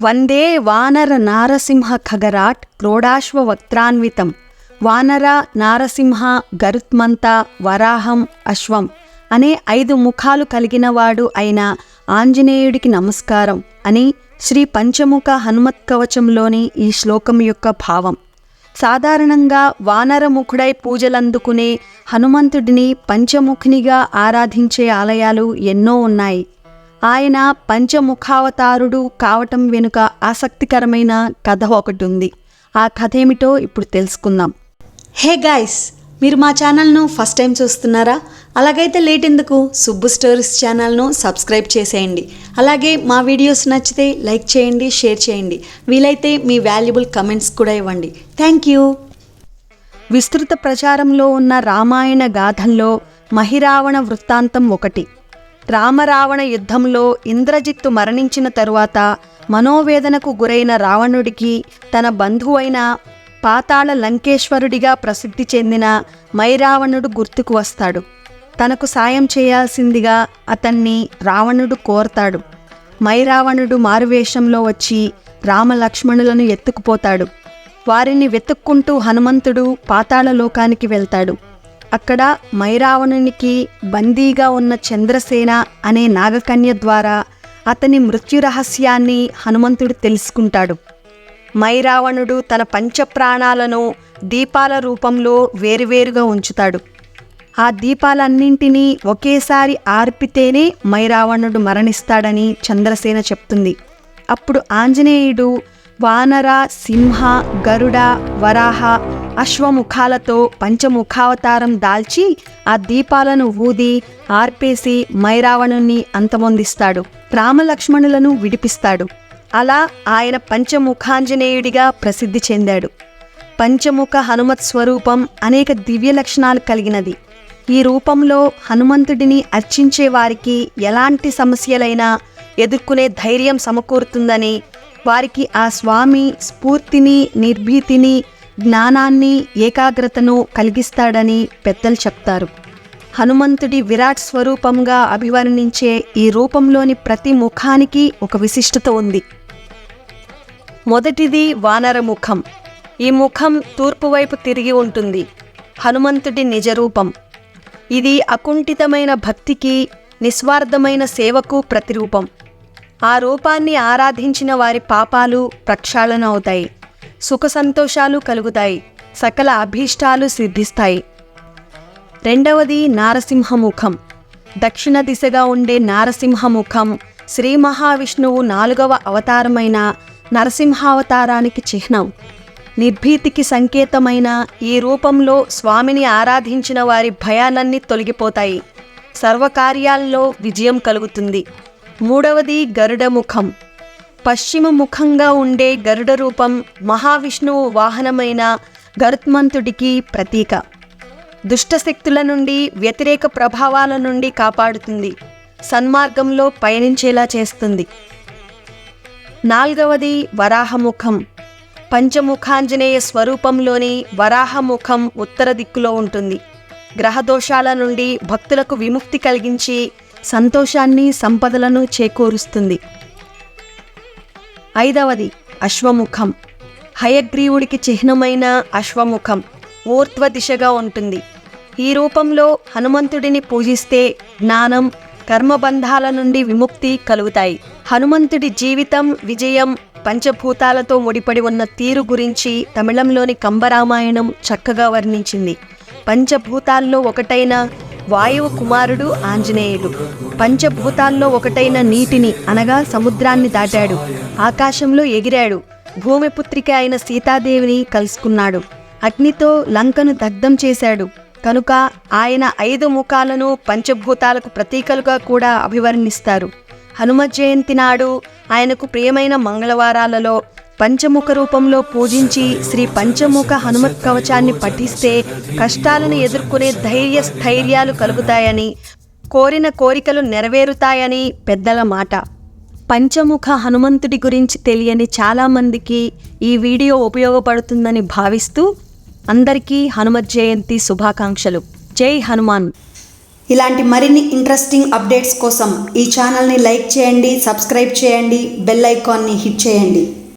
వందే వానర నారసింహ ఖగరాట్ క్రోడాశ్వ వక్త్రాన్వితం వానర నారసింహ గరుత్మంత వరాహం అశ్వం అనే ఐదు ముఖాలు కలిగినవాడు అయిన ఆంజనేయుడికి నమస్కారం అని శ్రీ పంచముఖ హనుమత్ కవచంలోని ఈ శ్లోకం యొక్క భావం. సాధారణంగా వానరముఖుడై పూజలందుకునే హనుమంతుడిని పంచముఖినిగా ఆరాధించే ఆలయాలు ఎన్నో ఉన్నాయి. ఆయన పంచముఖావతారుడు కావటం వెనుక ఆసక్తికరమైన కథ ఒకటి ఉంది ఆ కథ ఏమిటో ఇప్పుడు తెలుసుకుందాం. హే గాయ్స్ మీరు మా ఛానల్ను ఫస్ట్ టైం చూస్తున్నారా? అలాగైతే లేట్ ఎందుకు సుబ్బు స్టోరీస్ ఛానల్ను సబ్స్క్రైబ్ చేసేయండి. అలాగే మా వీడియోస్ నచ్చితే లైక్ చేయండి షేర్ చేయండి. వీలైతే మీ వాల్యుబుల్ కమెంట్స్ కూడా ఇవ్వండి. Thank you! విస్తృత ప్రచారంలో ఉన్న రామాయణ గాథల్లో మహిరావణ వృత్తాంతం ఒకటి. రామరావణ యుద్ధంలో ఇంద్రజిత్తు మరణించిన తరువాత మనోవేదనకు గురైన రావణుడికి తన బంధువైన పాతాళ లంకేశ్వరుడిగా ప్రసిద్ధి చెందిన మైరావణుడు గుర్తుకు వస్తాడు. తనకు సాయం చేయాల్సిందిగా అతన్ని రావణుడు కోరతాడు. మైరావణుడు మారువేషంలో వచ్చి రామలక్ష్మణులను ఎత్తుకుపోతాడు. వారిని వెతుక్కుంటూ హనుమంతుడు పాతాళలోకానికి వెళ్తాడు. అక్కడ మైరావణునికి బందీగా ఉన్న చంద్రసేన అనే నాగకన్య ద్వారా అతని మృత్యు రహస్యాన్ని హనుమంతుడు తెలుసుకుంటాడు. మైరావణుడు తన పంచప్రాణాలను దీపాల రూపంలో వేరువేరుగా ఉంచుతాడు. ఆ దీపాలన్నింటినీ ఒకేసారి ఆర్పితేనే మైరావణుడు మరణిస్తాడని చంద్రసేన చెప్తుంది. అప్పుడు ఆంజనేయుడు వానర సింహ గరుడ వరాహ అశ్వముఖాలతో పంచముఖావతారం దాల్చి ఆ దీపాలను ఊది ఆర్పేసి మైరావణుణ్ణి అంతమొందిస్తాడు. రామలక్ష్మణులను విడిపిస్తాడు. అలా ఆయన పంచముఖాంజనేయుడిగా ప్రసిద్ధి చెందాడు. పంచముఖ హనుమత్ స్వరూపం అనేక దివ్య లక్షణాలు కలిగినది. ఈ రూపంలో హనుమంతుడిని అర్చించే వారికి ఎలాంటి సమస్యలైనా ఎదుర్కొనే ధైర్యం సమకూరుతుందని వారికి ఆ స్వామి స్ఫూర్తిని నిర్భీతిని జ్ఞానాన్ని ఏకాగ్రతను కలిగిస్తాడని పెద్దలు చెప్తారు. హనుమంతుడి విరాట్ స్వరూపంగా అభివర్ణించే ఈ రూపంలోని ప్రతి ముఖానికి ఒక విశిష్టత ఉంది. మొదటిది వానర ముఖం. ఈ ముఖం తూర్పు వైపు తిరిగి ఉంటుంది. హనుమంతుడి నిజరూపం. ఇది అకుంఠితమైన భక్తికి నిస్వార్థమైన సేవకు ప్రతిరూపం. ఆ రూపాన్ని ఆరాధించిన వారి పాపాలు ప్రక్షాళన అవుతాయి. సుఖ సంతోషాలు కలుగుతాయి. సకల అభీష్టాలు సిద్ధిస్తాయి. రెండవది నారసింహముఖం దక్షిణ దిశగా ఉండే నారసింహముఖం శ్రీ మహావిష్ణువు నాలుగవ అవతారమైన నరసింహావతారానికి చిహ్నం. నిర్భీతికి సంకేతమైన ఈ రూపంలో స్వామిని ఆరాధించిన వారి భయాలన్నీ తొలగిపోతాయి. సర్వకార్యాల్లో విజయం కలుగుతుంది. మూడవది గరుడ ముఖం పశ్చిమ ముఖంగా ఉండే గరుడ రూపం మహావిష్ణువు వాహనమైన గరుత్మంతుడికి ప్రతీక. దుష్టశక్తుల నుండి వ్యతిరేక ప్రభావాల నుండి కాపాడుతుంది. సన్మార్గంలో పయనించేలా చేస్తుంది. నాల్గవది వరాహముఖం. పంచముఖాంజనేయ స్వరూపంలోని వరాహముఖం ఉత్తర దిక్కులో ఉంటుంది. గ్రహదోషాల నుండి భక్తులకు విముక్తి కలిగించి సంతోషాన్ని సంపదలను చేకూరుస్తుంది. ఐదవది అశ్వముఖం. హయగ్రీవుడికి చిహ్నమైన అశ్వముఖం ఊర్ధ్వ దిశగా ఉంటుంది. ఈ రూపంలో హనుమంతుడిని పూజిస్తే జ్ఞానం కర్మబంధాల నుండి విముక్తి కలుగుతాయి. హనుమంతుడి జీవితం విజయం పంచభూతాలతో ముడిపడి ఉన్న తీరు గురించి తమిళంలోని కంబరామాయణం చక్కగా వర్ణించింది. పంచభూతాల్లో ఒకటైన వాయువు కుమారుడు ఆంజనేయుడు. పంచభూతాల్లో ఒకటైన నీటిని అనగా సముద్రాన్ని దాటాడు. ఆకాశంలో ఎగిరాడు. భూమిపుత్రిక అయిన సీతాదేవిని కలుసుకున్నాడు. అగ్నితో లంకను దగ్ధం చేశాడు. కనుక ఆయన ఐదు ముఖాలను పంచభూతాలకు ప్రతీకలుగా కూడా అభివర్ణిస్తారు. హనుమ జయంతి నాడు ఆయనకు ప్రియమైన మంగళవారాలలో పంచముఖ రూపంలో పూజించి శ్రీ పంచముఖ హనుమత్ కవచాన్ని పఠిస్తే కష్టాలను ఎదుర్కొనే ధైర్య స్థైర్యాలు కలుగుతాయని కోరిన కోరికలు నెరవేరుతాయని పెద్దల మాట. పంచముఖ హనుమంతుడి గురించి తెలియని చాలామందికి ఈ వీడియో ఉపయోగపడుతుందని భావిస్తూ అందరికీ హనుమత్ జయంతి శుభాకాంక్షలు. జై హనుమాన్! ఇలాంటి మరిన్ని ఇంట్రెస్టింగ్ అప్డేట్స్ కోసం ఈ ఛానల్ని లైక్ చేయండి సబ్స్క్రైబ్ చేయండి బెల్ ఐకాన్ని హిట్ చేయండి.